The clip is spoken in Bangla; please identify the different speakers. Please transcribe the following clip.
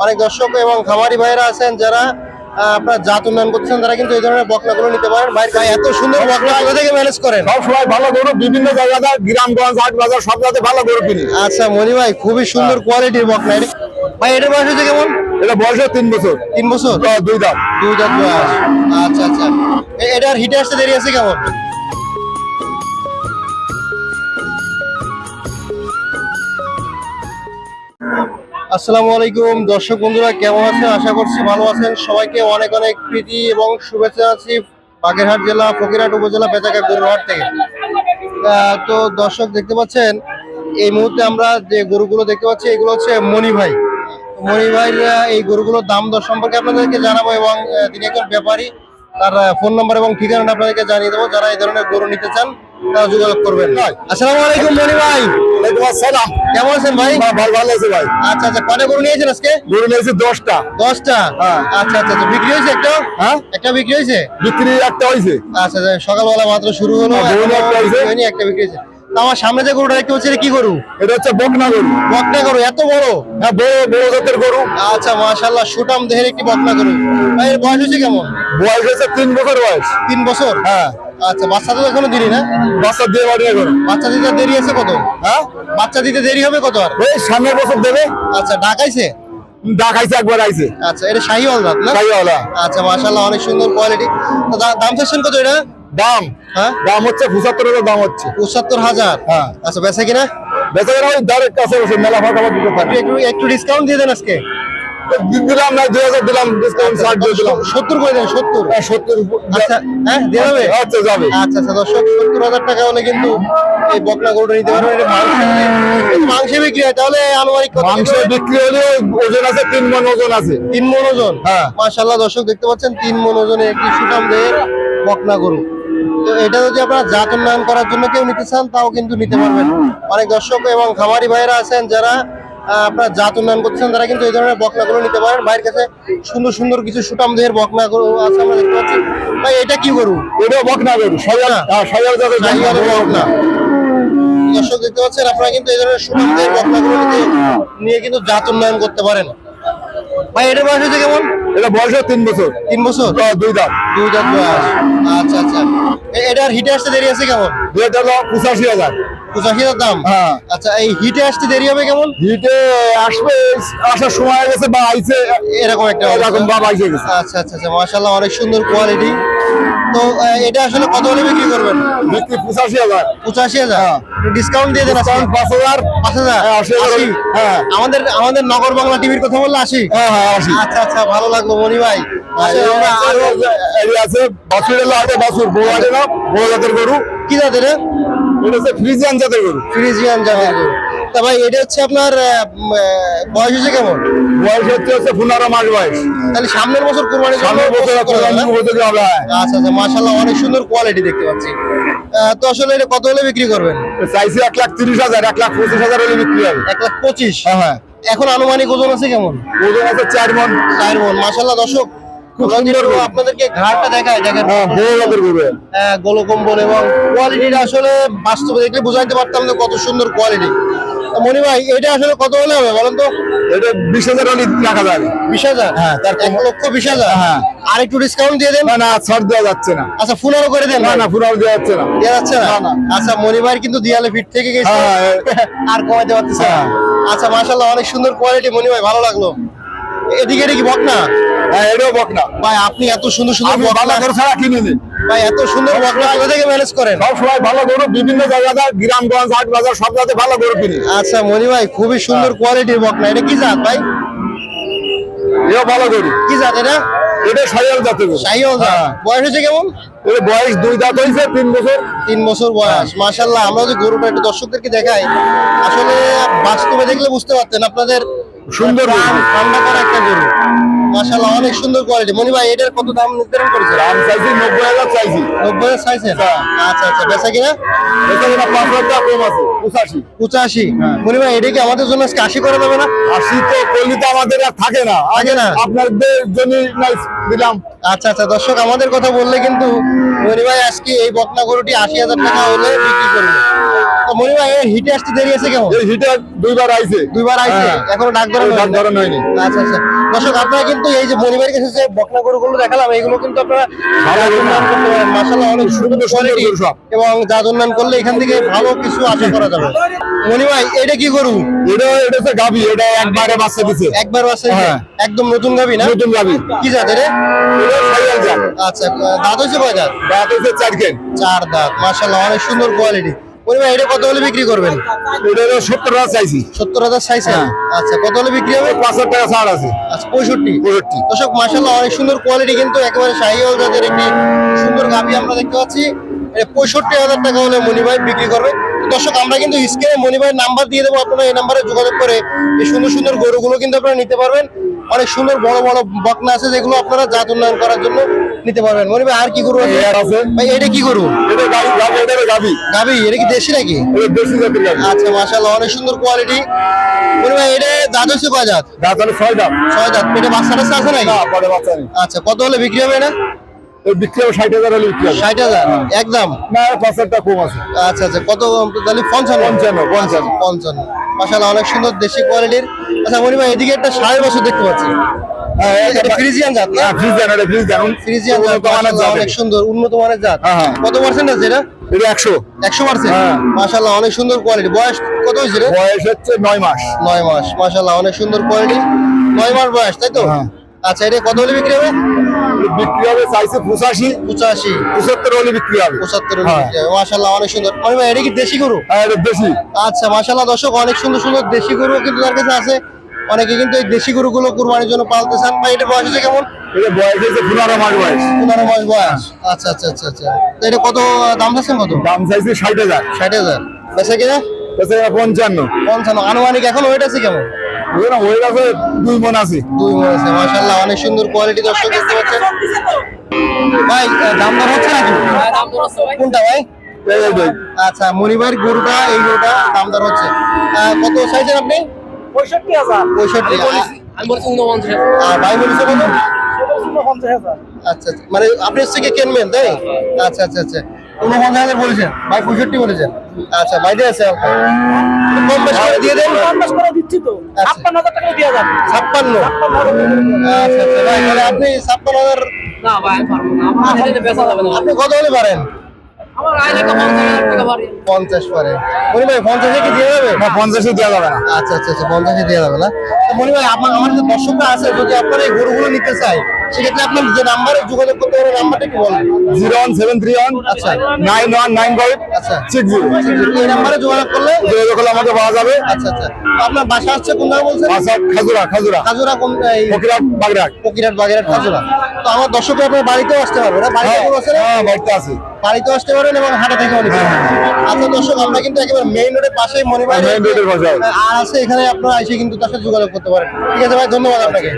Speaker 1: অনেক দর্শক এবং খামারি ভাইরা আছেন যারা আপনার জাত উন্নয়ন করতেছেন তারা কিন্তু এই ধরনের বকনাগুলো নিতে পারেন। ভাই ভাই এত সুন্দর বকনা কোথা থেকে ম্যানেজ করেন?
Speaker 2: সব সময় ভালো গরু বিভিন্ন জায়গাতে গ্রামগঞ্জ হাট বাজার সব জায়গাতে ভালো গরু কিনি।
Speaker 1: আচ্ছা মনি ভাই খুবই সুন্দর কোয়ালিটির বকনা। এটা- ভাই এটার বয়স হচ্ছে কেমন?
Speaker 2: এটা বয়স তিন বছর।
Speaker 1: তিন বছর?
Speaker 2: আহ, দুই দাঁত।
Speaker 1: দুই দাঁত বয়স। আচ্ছা আচ্ছা। এটার হিটে আসতে দেরি আছে কেমন? আসসালামু আলাইকুম। দর্শক বন্ধুরা, কেমন আছেন? আশা করছি ভালো আছেন। সবাইকে অনেক অনেক প্রীতি এবং শুভেচ্ছা আছি বাগেরহাট জেলা, ফকিরহাট উপজেলা বেতাকা গরুহাট থেকে। তো দর্শক দেখতে পাচ্ছেন, এই মুহূর্তে আমরা যে গরুগুলো দেখতে পাচ্ছি, এগুলো হচ্ছে মণি ভাই। মণি ভাই এই গরুগুলোর দাম দর সম্পর্কে আপনাদেরকে জানাব এবং তিনি একজন ব্যাপারী, তার ফোন নাম্বার এবং ঠিকানাটা আপনাদেরকে জানিয়ে দেবো। যারা এই ধরনের গরু নিতে চান, তারা যোগাযোগ করবেন। আসসালামু আলাইকুম মণি ভাই।
Speaker 2: ওয়ালাইকুম আসসালাম।
Speaker 1: কেমন আছেন ভাই?
Speaker 2: হ্যাঁ, ভালো ভালো আছে ভাই।
Speaker 1: আচ্ছা আচ্ছা কটা গরু নিয়েছেন আজকে?
Speaker 2: গরু নিয়েছি দশটা।
Speaker 1: দশটা। আচ্ছা আচ্ছা আচ্ছা বিক্রি হয়েছে একটা?
Speaker 2: হ্যাঁ।
Speaker 1: একটা বিক্রি হয়েছে?
Speaker 2: বিক্রি একটা হয়েছে।
Speaker 1: আচ্ছা আচ্ছা, সকালবেলা মাত্র শুরু হলো
Speaker 2: হ্যাঁ, একটা
Speaker 1: বিক্রি হয়েছে। আমার সামনে যে গরুটা দেখতে পাচ্ছি কি গরু?
Speaker 2: এটা হচ্ছে বকনা গরু।
Speaker 1: বকনা গরু এত বড়?
Speaker 2: হ্যাঁ বড় বড় জাতের গরু।
Speaker 1: আচ্ছা মাশাল্লাহ সুটাম দেহের একটি বকনা গরু। ভাই, এর বয়স হচ্ছে কেমন?
Speaker 2: বয়স হচ্ছে তিন বছর বয়স।
Speaker 1: তিন বছর?
Speaker 2: হ্যাঁ।
Speaker 1: আচ্ছা বাচ্চা তো এখনও দিলি না?
Speaker 2: বাচ্চা দিয়ে বাড়ি এখন।
Speaker 1: বাচ্চা দিতে দেরি আছে কত?
Speaker 2: হ্যাঁ?
Speaker 1: বাচ্চা দিতে দেরি হবে কত আর?
Speaker 2: ওই সামনের বছর দেবে।
Speaker 1: আচ্ছা ঢাকাইছে
Speaker 2: ডাকাইছে একবার আইছে।
Speaker 1: আচ্ছা এটা শাহিওয়াল দাঁত না?
Speaker 2: তাইওয়ালা
Speaker 1: আচ্ছা মাশাল্লাহ অনেক সুন্দর কোয়ালিটি তো দাম চাচ্ছেন কত এটা?
Speaker 2: দাম।
Speaker 1: হ্যাঁ?
Speaker 2: দাম হচ্ছে পঁচাত্তর হাজার দাম হচ্ছে।
Speaker 1: পঁচাত্তর হাজার?
Speaker 2: হ্যাঁ।
Speaker 1: আচ্ছা বেচা কিনা?
Speaker 2: বেচারা ওই দাঁড়ের কাছে বসে মেলা ফাঁকা
Speaker 1: একটু ডিসকাউন্ট দিয়ে দেন আজকে।
Speaker 2: দিলাম না দুই হাজার দিলাম ডিসকাউন্ট ছাড় দিয়ে দিলাম।
Speaker 1: সত্তর করে দেন সত্তর।
Speaker 2: হ্যাঁ, সত্তর।
Speaker 1: আচ্ছা হ্যাঁ দিয়ে
Speaker 2: আচ্ছা যাবে।
Speaker 1: আচ্ছা আচ্ছা দর্শক সত্তর হাজার টাকা হলে কিন্তু এই বকনা গরুটা নিতে পারবেন। এটা মাংস মাংসে বিক্রি হয় তাহলে আনুমানিক
Speaker 2: মাংস বিক্রি হলে ওজন আছে তিন মন ওজন আছে।
Speaker 1: তিন মন ওজন?
Speaker 2: হ্যাঁ।
Speaker 1: মাশাল্লাহ দর্শক দেখতে পাচ্ছেন তিন মন ওজনের একটি দেহের বকনা গরু। তো এটা যদি আপনারা জাত উন্নয়ন করার জন্য কেউ নিতে চান তাও কিন্তু নিতে পারবেন। অনেক দর্শক এবং খামারি ভাইরা আছেন যারা আপনার জাত উন্নয়ন করতেছেন তারা কিন্তু এই ধরনের বকনাগুলো নিতে পারেন। ভাইয়ের কাছে সুন্দর সুন্দর কিছু সুটাম দেহের বকনা গরু আছে আমরা দেখতে পাচ্ছি। ভাই এটা কি গরু?
Speaker 2: এটাও বকনা গরু সজানা হ্যাঁ।
Speaker 1: বকনা। দর্শক দেখতে পাচ্ছেন আপনারা কিন্তু এই ধরনের দেহের বকনাগুলো নিয়ে কিন্তু জাত উন্নয়ন করতে পারেন। ভাই এটা বয়স কেমন?
Speaker 2: এটা বয়স তিন বছর।
Speaker 1: তিন বছর?
Speaker 2: দুই দাঁত।
Speaker 1: দুই দাঁত বয়স। আচ্ছা আচ্ছা। এটার হিটে আসতে দেরি আছে কেমন?
Speaker 2: দুই হাজার পঁচাশি হাজার।
Speaker 1: পঁচাশি হাজার দাম?
Speaker 2: হ্যাঁ।
Speaker 1: আচ্ছা এই হিটে আসতে দেরি হবে কেমন?
Speaker 2: হিটে আসবে আসার সময় হয়ে গেছে বা আইছে।
Speaker 1: এরকম একটা।
Speaker 2: এরকম বা গেছে।
Speaker 1: আচ্ছা আচ্ছা আচ্ছা। অনেক সুন্দর কোয়ালিটি তো এটা আসলে কত হলে বিক্রি করবেন?
Speaker 2: বিক্রি পঁচাশি হাজার।
Speaker 1: পঁচাশি হাজার?
Speaker 2: হ্যাঁ।
Speaker 1: ডিসকাউন্ট দিয়ে দেন।
Speaker 2: পাঁচ হাজার।
Speaker 1: পাঁচ হাজার?
Speaker 2: হ্যাঁ, আশি হাজার। হ্যাঁ।
Speaker 1: আমাদের আমাদের নগর বাংলা টিভির কথা বললে আসি
Speaker 2: হ্যাঁ হ্যাঁ আশি।
Speaker 1: আচ্ছা আচ্ছা ভালো লাগল মনি ভাই।
Speaker 2: আছে,
Speaker 1: আরো-
Speaker 2: আছে বাছুর এলো আছে বাছুর। বউ আছে না বউ জাতের গরু।
Speaker 1: কি জাতের? এ?
Speaker 2: এটা হচ্ছে ফ্রিজিয়ান জাতের গরু।
Speaker 1: ফ্রিজিয়ান জাতের গরু। তা ভাই এটা হচ্ছে আপনার বয়স হচ্ছে কেমন?
Speaker 2: বয়স হচ্ছে হচ্ছে পনেরো মাস বয়স।
Speaker 1: তাহলে সামনের বছর কুরবানি
Speaker 2: সামনের বছর আছে সামনের
Speaker 1: আচ্ছা আচ্ছা মাশাআল্লাহ অনেক সুন্দর কোয়ালিটি দেখতে পাচ্ছি। তো আসলে এটা কত হলে বিক্রি করবেন?
Speaker 2: চাইছি এক লাখ তিরিশ হাজার এক লাখ পঁচিশ হাজার হলে বিক্রি হবে।
Speaker 1: এক লাখ পঁচিশ?
Speaker 2: হ্যাঁ হ্যাঁ।
Speaker 1: এখন আনুমানিক ওজন আছে কেমন?
Speaker 2: ওজন আছে চার মন।
Speaker 1: চার মন। মাশাআল্লাহ দর্শক আপনাদেরকে ঘাটটা দেখায় দেখেন।
Speaker 2: হ্যাঁ জাতের
Speaker 1: গোলকম্বল এবং কোয়ালিটিটা আসলে বাস্তবে দেখলে বুঝাইতে পারতাম যে কত সুন্দর কোয়ালিটি মনি ভাই এটা আসলে কত হলে হবে বলেন তো?
Speaker 2: এটা বিশ হাজার হলে রাখা যাবে।
Speaker 1: বিশ হাজার?
Speaker 2: হ্যাঁ, তার
Speaker 1: এক লক্ষ বিশ হাজার?
Speaker 2: হ্যাঁ।
Speaker 1: আর একটু ডিসকাউন্ট দিয়ে দেন?
Speaker 2: না না ছাড় দেওয়া যাচ্ছে না।
Speaker 1: আচ্ছা ফুলারও করে দেন
Speaker 2: না না পুরো দেওয়া যাচ্ছে না।
Speaker 1: দেওয়া যাচ্ছে না?
Speaker 2: না, না।
Speaker 1: আচ্ছা মনিবার কিন্তু দিয়ালে ফিট থেকে গেছে।
Speaker 2: হ্যাঁ,
Speaker 1: আর কমাইতে পারতেছে না।
Speaker 2: হ্যাঁ।
Speaker 1: আচ্ছা মাশাআল্লাহ অনেক সুন্দর কোয়ালিটি মনি ভাই ভালো লাগল। এদিকে এটা কি বকনা
Speaker 2: হ্যাঁ এটাও বকনা।
Speaker 1: ভাই আপনি এত সুন্দর সুন্দর
Speaker 2: আমি
Speaker 1: বকনা
Speaker 2: ভালো গরু ছাড়া কিনিনি
Speaker 1: ভাই এত সুন্দর বকনা কোথা থেকে ম্যানেজ করেন?
Speaker 2: সব সময় ভালো গরু বিভিন্ন জায়গাতে গ্রামগঞ্জ হাট বাজার সব জায়গাতে ভালো গরু কিনি।
Speaker 1: আচ্ছা মনি ভাই খুবই সুন্দর কোয়ালিটির বকনা। এটা কি জাত ভাই?
Speaker 2: ভালো গরু
Speaker 1: কি জাত এটা?
Speaker 2: এটা সাইয়াল জাতের। গরু
Speaker 1: শাহিওয়াল জাত।
Speaker 2: হ্যাঁ।
Speaker 1: বয়স হয়েছে কেমন?
Speaker 2: এর বয়স দুই দাঁত হয়েছে তিন বছর।
Speaker 1: তিন বছর বয়স। মাশাল্লাহ আমরা যদি গরুটা একটু দর্শকদেরকে দেখাই আসলে বাস্তবে দেখলে বুঝতে পারতেন আপনাদের
Speaker 2: সুন্দর
Speaker 1: ঠান্ডা করা একটা গরু। অনেক সুন্দর কোয়ালিটি মনি ভাই এটার কত দাম নির্ধারণ করেছে
Speaker 2: দাম চাইছি চাইছি।
Speaker 1: হাজার আচ্ছা আচ্ছা বেচা কিনা?
Speaker 2: এখানে না পাঁচ হাজার টাকা কম আছে পঁচাশি।
Speaker 1: পঁচাশি। মনি ভাই এটা কি আমাদের জন্য আজকে করা যাবে না?
Speaker 2: আশি তো করলে তো আমাদের আর থাকে না।
Speaker 1: থাকে না।
Speaker 2: আপনাদের জন্য দিলাম।
Speaker 1: আচ্ছা আচ্ছা দর্শক আমাদের কথা বললে কিন্তু মনি ভাই আজকে এই বকনা গরুটি আশি হাজার টাকা হলে বিক্রি করবে। তো মনি ভাই এর হিটে আসতে দেরি আছে কেমন?
Speaker 2: এই হিটার দুইবার আইছে।
Speaker 1: দুইবার আইছে?
Speaker 2: হ্যাঁ।
Speaker 1: এখনও ডাক ধরা
Speaker 2: ডাক ধরানো হয়নি।
Speaker 1: আচ্ছা আচ্ছা। দর্শক আপনারা কিন্তু এই যে মনিবাইয়ের কাছে যে বকনা গরুগুলো দেখালাম এগুলো কিন্তু আপনারা
Speaker 2: ভালো
Speaker 1: উন্নয়ন করতে পারেন। মাশাআল্লাহ অনেক সুন্দর
Speaker 2: সুন্দর
Speaker 1: কোয়ালিটি এবং জাত উন্নয়ন করলে এখান থেকে ভালো কিছু আশা করা যাবে। মনি ভাই এটা কি গরু?
Speaker 2: এটা এটা হচ্ছে এটা একবারে বাচ্চা দিছে।
Speaker 1: একবার
Speaker 2: হ্যাঁ।
Speaker 1: একদম নতুন গাবি না?
Speaker 2: নতুন গাভি।
Speaker 1: কি জাত এটা?
Speaker 2: এটা সাইয়াল জাত।
Speaker 1: আচ্ছা দাঁত হয়েছে কয় দাঁত
Speaker 2: দাঁত চার কেন
Speaker 1: চার দাঁত মাশাআল্লাহ অনেক সুন্দর কোয়ালিটি মনি ভাই এটা কত হলে বিক্রি করবেন?
Speaker 2: এটা সত্তর টাকা চাইছি।
Speaker 1: সত্তর হাজার চাইছেন?
Speaker 2: হ্যাঁ।
Speaker 1: আচ্ছা কত হলে বিক্রি হবে?
Speaker 2: পাঁচ হাজার টাকা ছাড় আছে।
Speaker 1: আচ্ছা পঁয়ষট্টি।
Speaker 2: পঁয়ষট্টি।
Speaker 1: দর্শক মাশাআল্লাহ অনেক সুন্দর কোয়ালিটি কিন্তু একেবারে শাহিওয়াল জাতের একটি সুন্দর গাভি আমরা দেখতে পাচ্ছি। পঁয়ষট্টি হাজার টাকা হলে মনিভাই বিক্রি করবে। দর্শক আমরা কিন্তু স্ক্রিনে মনিভাইয়ের নাম্বার দিয়ে দেবো আপনারা এই নাম্বারে যোগাযোগ করে এই সুন্দর সুন্দর গরুগুলো কিন্তু আপনারা নিতে পারবেন। অনেক সুন্দর বড় বড় বকনা আছে যেগুলো আপনারা জাত উন্নয়ন করার জন্য নিতে পারবেন। মনিভাই আর কি গরু আছে? ভাই এটা কি গরু?
Speaker 2: এটা গাভি এটা
Speaker 1: এটা কি দেশি নাকি?
Speaker 2: দেশি জাতের গাভি
Speaker 1: আচ্ছা মাশাআল্লাহ অনেক সুন্দর কোয়ালিটি মনিভাই এটা দাঁত হচ্ছে কয় জাত
Speaker 2: দাঁত হলো ছয় দাঁত।
Speaker 1: ছয় দাঁত। পেটে বাচ্চা আছে নাকি?
Speaker 2: না পরে বাচ্চা নেই।
Speaker 1: আচ্ছা কত হলে বিক্রি হবে না
Speaker 2: এই বিক্রি হবে ষাট হাজার হলে বিক্রি হবে।
Speaker 1: ষাট হাজার? একদম?
Speaker 2: না পাঁচ হাজার টাকা কম আছে।
Speaker 1: আচ্ছা আচ্ছা কত তাহলে? পঞ্চান্ন?
Speaker 2: পঞ্চান্ন, পঞ্চান্ন।
Speaker 1: পঞ্চান্ন। মাসাল্লাহ অনেক সুন্দর দেশি কোয়ালিটির আচ্ছা মনি ভাই এদিকে একটা সাড়ে বছর দেখতে পাচ্ছি।
Speaker 2: হ্যাঁ,
Speaker 1: ফ্রিজিয়ান জাত না?
Speaker 2: হ্যাঁ, ফ্রিজিয়ান এটা ফ্রিজিয়ান।
Speaker 1: ফ্রিজিয়ান
Speaker 2: উন্নত মানের জাত
Speaker 1: অনেক সুন্দর উন্নত মানের জাত।
Speaker 2: হ্যাঁ, হ্যাঁ।
Speaker 1: কত পার্সেন্ট আছে এটা?
Speaker 2: এটা একশো।
Speaker 1: একশো পার্সেন্ট
Speaker 2: হ্যাঁ।
Speaker 1: অনেক সুন্দর কোয়ালিটি বয়স কত হয়েছে রে
Speaker 2: বয়স হচ্ছে নয় মাস।
Speaker 1: নয় মাস মাসাল্লাহ অনেক সুন্দর কোয়ালিটি নয় মাস বয়স তাই তো?
Speaker 2: হ্যাঁ।
Speaker 1: আচ্ছা এটা কত হলে বিক্রি হবে?
Speaker 2: বিক্রি হবে চাইছে পঁচাশি।
Speaker 1: পঁচাশি।
Speaker 2: পঁচাত্তর হলে বিক্রি হবে।
Speaker 1: পঁচাত্তর
Speaker 2: হ্যাঁ।
Speaker 1: মাসাল্লাহ অনেক সুন্দর। এটা কি দেশি গরু?
Speaker 2: হ্যাঁ এটা বেশি
Speaker 1: আচ্ছা মাশাআল্লাহ দর্শক অনেক সুন্দর সুন্দর দেশি গরু কিন্তু তার কাছে আছে। অনেকে কিন্তু এই দেশি গরুগুলো কুরবানির জন্য পালতে চান। বা এটা বয়স হচ্ছে কেমন?
Speaker 2: এটা বয়স পনেরো মাস বয়স।
Speaker 1: পনেরো মাস বয়স। আচ্ছা আচ্ছা আচ্ছা আচ্ছা। তো এটা কত দাম কত?
Speaker 2: দাম চাইছে ষাট হাজার।
Speaker 1: ষাট হাজার। বেচা কিনা?
Speaker 2: তাছাড়া পঞ্চান্ন।
Speaker 1: পঞ্চান্ন। আনুমানিক এখন ওয়েট আছে কেমন?
Speaker 2: না আছে দুই মন আছে।
Speaker 1: দুই মন আছে মাশাআল্লাহ অনেক সুন্দর কোয়ালিটি দর্শক দেখতে পাচ্ছেন। ভাই দাম দর হচ্ছে নাকি? কোনটা ভাই। আচ্ছা মনিবার গরুটা এই গরুটা দাম দর হচ্ছে। কত চাইছেন আপনি?
Speaker 3: পঁয়ষট্টি হাজার।
Speaker 1: পঁয়ষট্টি
Speaker 3: আমি বলছি ঊনপঞ্চাশ
Speaker 1: আর ভাই বলেছে কত? আচ্ছা আচ্ছা মানে আপনি হচ্ছে কি কিনবেন তাই? আচ্ছা আচ্ছা আচ্ছা। উনপঞ্চাশ হাজার বলেছেন ভাই পঁয়ষট্টি বলেছেন। আচ্ছা বাইরে আছে। কম বেশি করে দিয়ে দেন।
Speaker 3: পঞ্চাশ করে দিচ্ছি তো।
Speaker 1: আচ্ছা।
Speaker 3: ছাপ্পান্ন হাজার টাকা দিয়ে যান
Speaker 1: ছাপ্পান্ন।
Speaker 3: ছাপ্পান্ন হাজার টাকা দিয়ে যাবে।
Speaker 1: আচ্ছা আচ্ছা ভাই তাহলে আপনি ছাপ্পান্ন হাজার
Speaker 3: না ভাই পারব না। আমার হাতে বেচা যাবে না।
Speaker 1: আপনি কত হলে পারেন?
Speaker 3: পঞ্চাশ হাজার টাকা পারি
Speaker 1: পঞ্চাশ পারে। মনি ভাই পঞ্চাশে কি দিয়ে যাবে?
Speaker 2: না পঞ্চাশে দেওয়া যাবে না।
Speaker 1: আচ্ছা আচ্ছা আচ্ছা পঞ্চাশে দেওয়া যাবে না। তো মনি ভাই আমার আমার যে দর্শকরা আছে যদি আপনার এই গরুগুলো নিতে চায় সেক্ষেত্রে আপনার যে নাম্বারে যোগাযোগ করতে পারেন নাম্বারটা কি বলবেন
Speaker 2: zero one seven three one
Speaker 1: আচ্ছা।
Speaker 2: নাইন ওয়ান নাইন ফাইভ
Speaker 1: আচ্ছা।
Speaker 2: Six zero.
Speaker 1: এই নাম্বারে যোগাযোগ করলে
Speaker 2: যোগাযোগ করলে আমাকে পাওয়া যাবে।
Speaker 1: আচ্ছা আচ্ছা। তো আপনার বাসা হচ্ছে কোন জায়গায় বলছেন?
Speaker 2: আচ্ছা খাজুরা খাজুরা।
Speaker 1: খাজুরা কোন
Speaker 2: ফকিরাট
Speaker 1: ফকিরাট বাগেরহাট খাজুরা। তো আমার দর্শকরা আপনার বাড়িতেও আসতে পারবে না? বাড়িতে
Speaker 2: হ্যাঁ
Speaker 1: আছে? না
Speaker 2: হ্যাঁ, বাড়িতে আছে।
Speaker 1: বাড়িতেও আসতে পারেন এবং হাটে থেকে আপনার আচ্ছা দর্শক আমরা কিন্তু একেবারে মেইন রোডের পাশেই মনিবাই
Speaker 2: হয় main পাশে।
Speaker 1: আর আছে এখানে আপনারা এসে কিন্তু তার সাথে যোগাযোগ করতে পারেন। ঠিক আছে ভাই ধন্যবাদ আপনাকে।